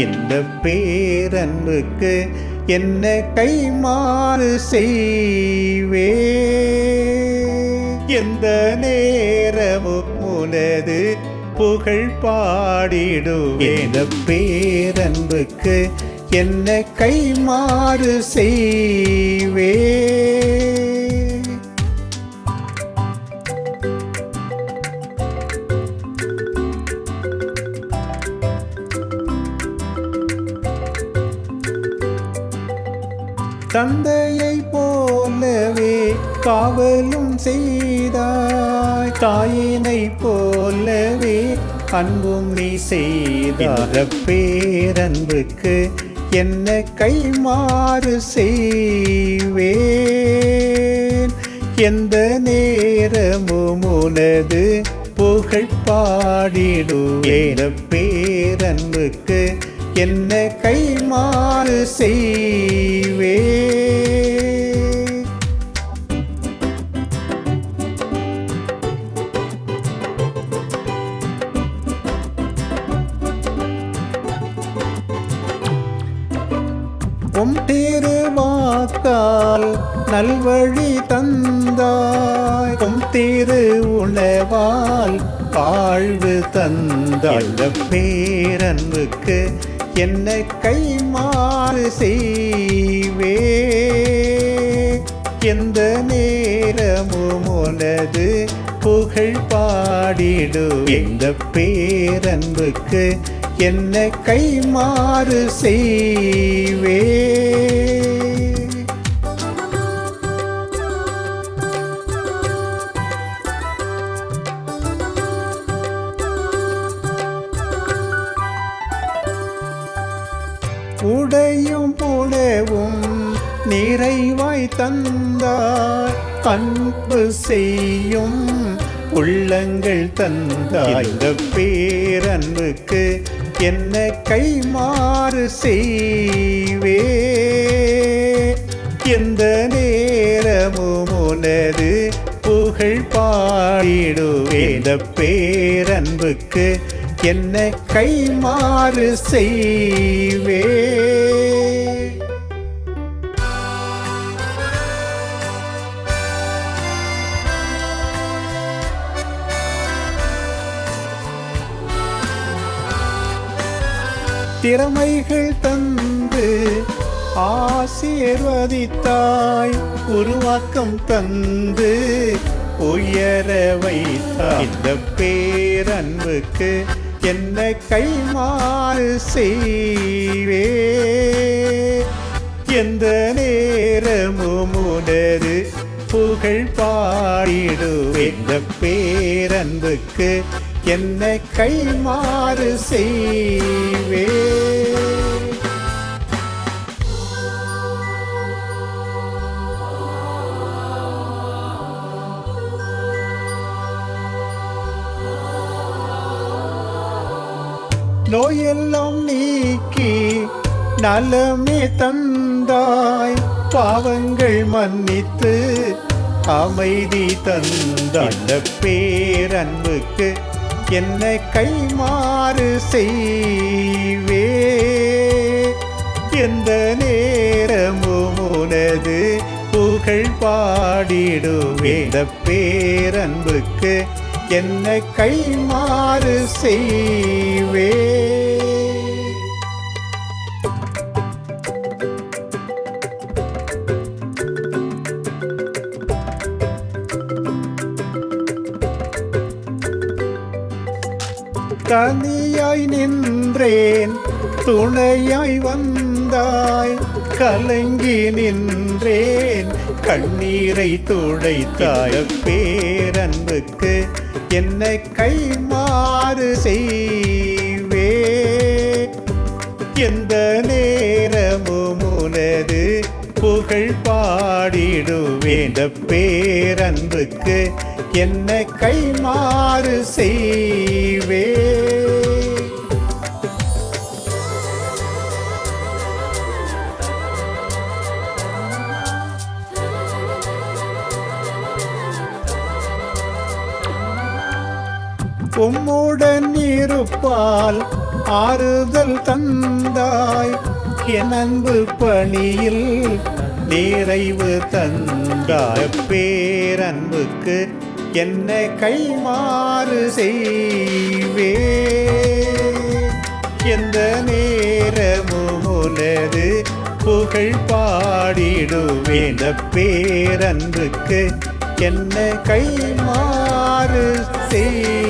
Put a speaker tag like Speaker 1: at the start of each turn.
Speaker 1: இந்த பேரன்புக்கு என்ன கைமாறு செய்வே. எந்த நேரமும் உனது புகழ் பாடிடுவேன். இந்த பேரன்புக்கு என்ன கைமாறு செய்வே. தந்தையை போலவே காவலும் செய்தாய். தாயினை போலவே அன்பும் நீ செய்தார பேரன்புக்கு என்ன கைமாறு செய்வேன்? எந்த நேரமும் உனது புகழ் பாடிடுவேன். பேரன்புக்கு என்ன கைமாறு செய்வே உம் திருவாக்கால் நல்வழி தந்தாய். உம் திரு உணவால் வாழ்வு தந்தாய். இந்த பேரன்புக்கு என்ன கைமாறு செய்வே. எந்த நேரமும் உனது புகழ் பாடிடு இந்த பேரன்புக்கு என்ன கைமாறு செய்வே. உடையும் புடவும் நிறைவாய் தந்தார். அன்பு செய்யும் உள்ளங்கள் தந்தாய். இந்த பேரன்புக்கு என்ன கைமாறு செய்வே? எந்த நேரமும் உனது புகழ் பாடிடுவே. இந்த பேரன்புக்கு என்ன கைமாறு செய்வே? திறமைகள் தந்து ஆசீர்வதித்தாய் உருவாக்கம் தந்து உயர வைத்தாய். இந்த பேரன்புக்கு என்ன கைமாறு செய்வே. எந்த நேரமும் உனது புகழ் பாடிடுவே இந்த பேரன்புக்கு என்னை கைமாறு செய்வே. நோயெல்லாம் நீக்கி நலமே தந்தாய். பாவங்கள் மன்னித்து அமைதி தந்த பேரன்புக்கு என்னை கைமாறு செய்வே. எந்த நேரமும் உனது புகழ் பாடிடுவே. இந்த பேரன்புக்கு என்னை கைமாறு செய்வே. கனியாய் நின்றேன். துணையாய் வந்தாய். கலங்கி நின்றேன். கண்ணீரை துடைத்தாய். பேரன்புக்கு என்னை கைமாறு செய்வே. எந்த நேரமும் உனது புகழ் பாடிடுவேண்ட பேரன்புக்கு என்னை கைமாறு செய்வே. உம்முடன் இருப்பால் ஆறுதல் தந்தாய். என் அன்பு பணியில் நிறைவு தந்தாய். பேரன்புக்கு என்ன கைமாறு செய்வே. எந்த நேரமும் உனது புகழ் பாடிடுவேன். பேரன்புக்கு என்ன கைமாறு செய்